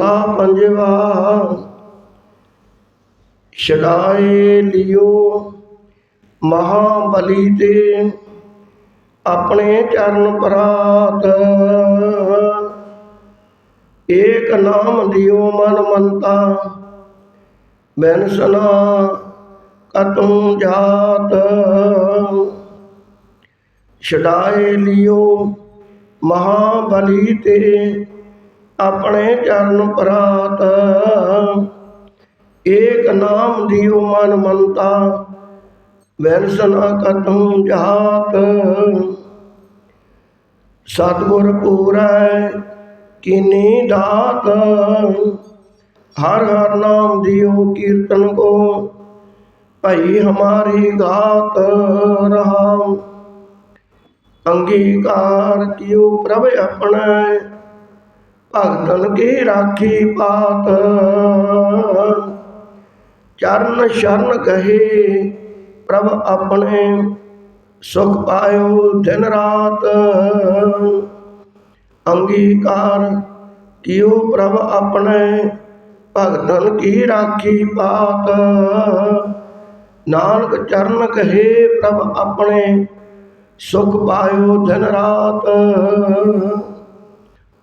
ਮਹਲਾ ਪੰਜਵਾ ਛਡਾਏ ਲਿਓ ਮਹਾਬਲੀ ਤੇ ਆਪਣੇ ਚਰਨ ਪਰਾਤ। ਏਕ ਨਾਮ ਦਿਓ ਮਨ ਮੰਤਾ, ਬੈਨ ਸਨਾ ਕਤੂ ਜਾਤ। ਛਡਾਏ ਲਿਓ ਮਹਾਬਲੀ ਤੇ ਆਪਣੇ ਚਰਨ ਪਰਾਤ। ਏਕ ਨਾਮ ਦਿਓ ਮਨ ਮੰਤਾ ਵੈਰਸਨਾ ਕਤੂ ਜਾਤ। ਸਤਿਗੁਰ ਪੂਰੈ ਕੀਨੀ ਦਾਤ, ਹਰ ਹਰ ਨਾਮ ਦਿਓ ਕੀਰਤਨ ਕੋ, ਭਈ ਹਮਾਰੀ ਗਾਤ ਰਹਾਮ ਅੰਗੀਕਾਰ ਕਿਉ ਪ੍ਰਭ ਆਪਣੇ। ਭਗਤਨ ਕੀ ਰਾਖੀ ਪਾਤ? ਚਰਨ ਸ਼ਰਨ ਕਹੇ, ਪ੍ਰਭ ਆਪਣੇ ਸੁਖ ਪਾਇਓ ਦਿਨ ਰਾਤ। ਅੰਗੀਕਾਰ ਕਿਉ ਪ੍ਰਭ ਆਪਣੇ, ਭਗਤਨ ਕੀ ਰਾਖੀ ਪਾਤ? ਨਾਨਕ ਚਰਨ ਕਹੇ, ਪ੍ਰਭ ਆਪਣੇ ਸੁਖ ਪਾਇਓ ਦਿਨ ਰਾਤ।